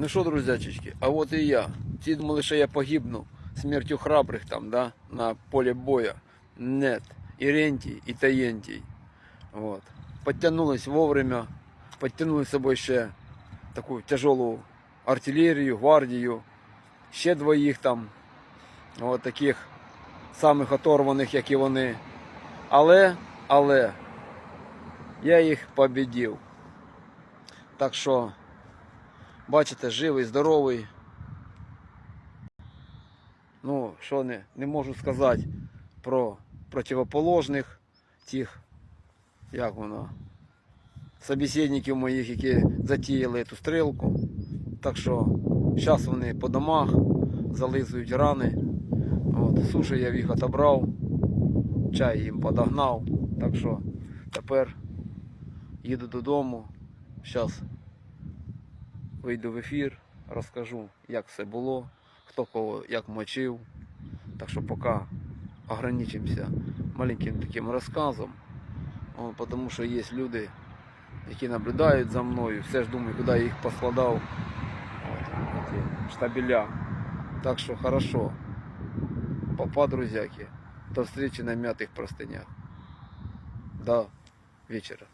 Ну що, друзячечки, а от і я. Всі думали, що я погибну смертю храбрих там, да, на полі боя. Нет. Ірентій і Таєнтій. Вот. Подтянулись вовремя, подтянули з собою ще таку тяжелу артилерію, гвардію, ще двоїх там, от таких самих оторваних, як і вони. Але, але, я їх побідів. Так що, бачите, живий, здоровий. Ну, що не, не можу сказати про противоположних тих, як воно, собеседників моїх, які затіяли цю стрілку. Так що зараз вони по домах зализують рани. От, суші я їх отобрав, чай їм подогнав. Так що тепер їду додому. Зараз вийду в ефір, розкажу, як все було, хто кого як мочив. Так що поки ограничимося маленьким таким розказом. Тому що є люди, які наблюдають за мною, все ж думаю, куди я їх поскладав. Штабеля. Так що хорошо. Папа, друзяки. До встречи на мятых простынях. До вечера.